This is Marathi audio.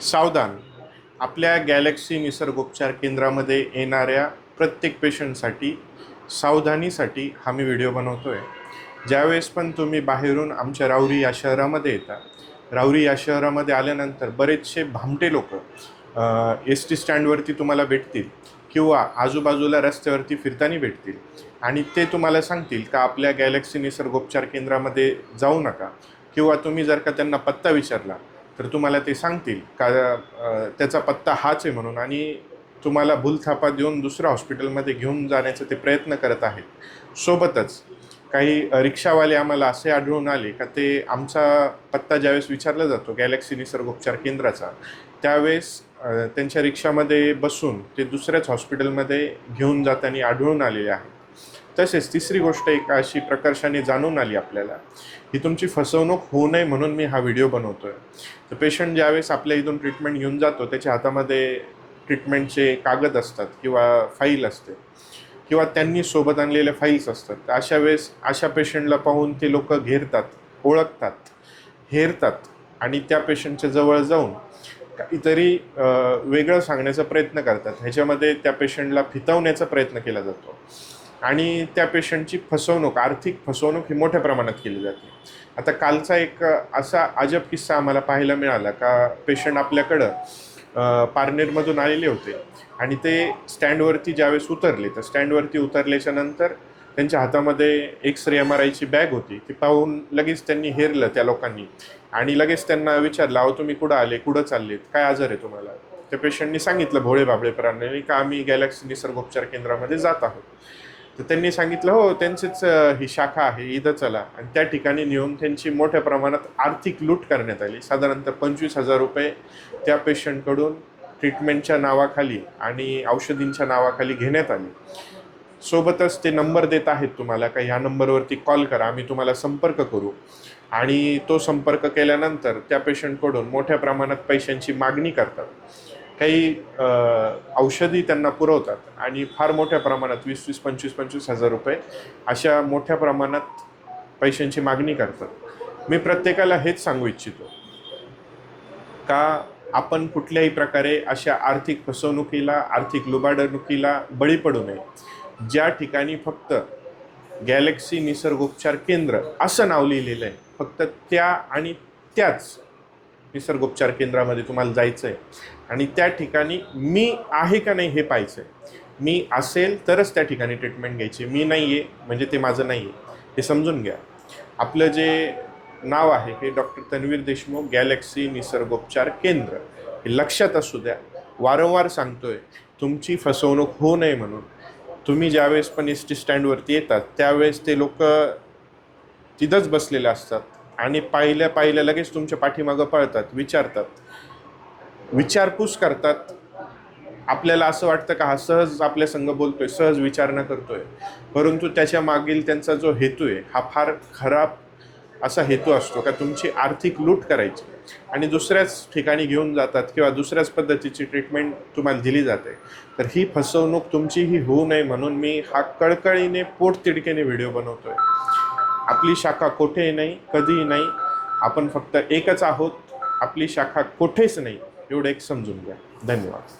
सावधान. आपल्या गॅलेक्सी निसर्गोपचार केंद्रामध्ये येणाऱ्या प्रत्येक पेशंटसाठी सावधानीसाठी हा मी व्हिडिओ बनवतो आहे ज्यावेळेस पण तुम्ही बाहेरून आमच्या राऊरी या शहरामध्ये येता राऊरी या शहरामध्ये आल्यानंतर बरेचसे भामटे लोक एस टी स्टँडवरती तुम्हाला भेटतील किंवा आजूबाजूला रस्त्यावरती फिरताना भेटतील. आणि ते तुम्हाला सांगतील का आपल्या गॅलेक्सी निसर्गोपचार केंद्रामध्ये जाऊ नका किंवा तुम्ही जर का त्यांना पत्ता विचारला तर तुम्हाला ते सांगतील. का त्याचा पत्ता हाच आहे म्हणून. आणि तुम्हाला भूलथापा देऊन दुसऱ्या हॉस्पिटलमध्ये घेऊन जाण्याचा ते प्रयत्न करत आहेत. सोबतच काही रिक्षावाले आम्हाला असे आढळून आले का ते आमचा पत्ता ज्यावेळेस विचारला जातो गॅलेक्सी निसर्गोपचार केंद्राचा त्यावेळेस त्यांच्या रिक्षामध्ये बसून ते दुसऱ्याच हॉस्पिटलमध्ये घेऊन जाताना आढळून आलेले आहेत. तसेच तिसरी गोष्ट एक अशी प्रकर्षाने जाणून आली आपल्याला ही तुमची फसवणूक होऊ नये म्हणून मी हा व्हिडिओ बनवतो आहे तर पेशंट ज्यावेळेस आपल्या इथून ट्रीटमेंट घेऊन जातो त्याच्या हातामध्ये ट्रीटमेंटचे कागद असतात किंवा फाईल असते किंवा त्यांनी सोबत आणलेल्या फाईल्स असतात. तर अशा वेळेस अशा पेशंटला पाहून ते लोक घेरतात ओळखतात हेरतात आणि त्या पेशंटच्या जवळ जाऊन काहीतरी वेगळं सांगण्याचा प्रयत्न करतात. ह्याच्यामध्ये त्या पेशंटला फितवण्याचा प्रयत्न केला जातो. आणि त्या पेशंटची फसवणूक आर्थिक फसवणूक ही मोठ्या प्रमाणात केली जाते. आता कालचा एक असा अजब किस्सा आम्हाला पाहायला मिळाला का पेशंट आपल्याकडं पारनेरमधून आलेले होते आणि ते स्टँडवरती ज्यावेळेस उतरले तर स्टँडवरती उतरल्याच्या नंतर त्यांच्या हातामध्ये एक्स रे एम आर आयची बॅग होती. ती पाहून लगेच त्यांनी हेरलं त्या लोकांनी आणि लगेच त्यांना विचारलं अहो तुम्ही कुठं आले? कुठं चाललेत? काय आजार आहे तुम्हाला? त्या पेशंटनी सांगितलं भोळे बाबळेपरांनी का आम्ही गॅलेक्सी निसर्गोपचार केंद्रामध्ये जात आहोत? तर त्यांनी सांगितलं हो त्यांचीच ही शाखा आहे इथं चला. आणि त्या ठिकाणी नेऊन त्यांची मोठ्या प्रमाणात आर्थिक लूट करण्यात आली. साधारणतः पंचवीस हजार रुपये त्या पेशंटकडून ट्रीटमेंटच्या नावाखाली आणि औषधींच्या नावाखाली घेण्यात आली. सोबतच ते नंबर देत आहेत तुम्हाला का ह्या नंबरवरती कॉल करा आम्ही तुम्हाला संपर्क करू. आणि तो संपर्क केल्यानंतर त्या पेशंटकडून मोठ्या प्रमाणात पैशांची मागणी करतात. काही औषधी त्यांना पुरवतात आणि फार मोठ्या प्रमाणात वीस वीस पंचवीस पंचवीस हजार रुपये अशा मोठ्या प्रमाणात पैशांची मागणी करतात. मी प्रत्येकाला हेच सांगू इच्छितो का आपण कुठल्याही प्रकारे अशा आर्थिक फसवणुकीला आर्थिक लुबाडणुकीला बळी पडू नये. ज्या ठिकाणी फक्त गॅलेक्सी निसर्गोपचार केंद्र असं नाव लिहिलेलं आहे फक्त त्या आणि त्याच निसर्गोपचार केंद्रामध्ये तुम्हाला जायचं आहे आणि त्या ठिकाणी मी आहे का नाही हे पाहायचं आहे मी असेल तरच त्या ठिकाणी ट्रीटमेंट घ्यायची. मी नाही आहे म्हणजे ते माझं नाही आहे हे समजून घ्या. आपलं जे नाव आहे हे डॉक्टर तन्वीर देशमुख गॅलेक्सी निसर्गोपचार केंद्र. हे लक्षात असू द्या. वारंवार सांगतोय तुमची फसवणूक होऊ नये म्हणून. तुम्ही ज्यावेळेस पण एस टी स्टँडवरती येतात त्यावेळेस ते लोक तिथंच बसलेले असतात. आणि पाहिल्या पाहिल्या लगेच तुमच्या पाठीमागं पळतात विचारतात. विचारपूस करतात. आपल्याला असं वाटतं का हा सहज आपल्या संघ बोलतोय सहज विचारणा करतोय. परंतु त्याच्या मागील त्यांचा जो हेतू आहे हा फार खराब असा हेतू असतो का तुमची आर्थिक लूट करायची. आणि दुसऱ्याच ठिकाणी घेऊन जातात किंवा दुसऱ्याच पद्धतीची ट्रीटमेंट तुम्हाला दिली जाते. तर ही फसवणूक तुमची ही होऊ नये म्हणून मी हा कळकळीने पोटतिडकेने व्हिडिओ बनवतोय. आपली शाखा कोठेही नाही कधीही नाही. आपण फक्त एकच आहोत. आपली शाखा कोठेच नाही. एवढं एक समजून घ्या. धन्यवाद.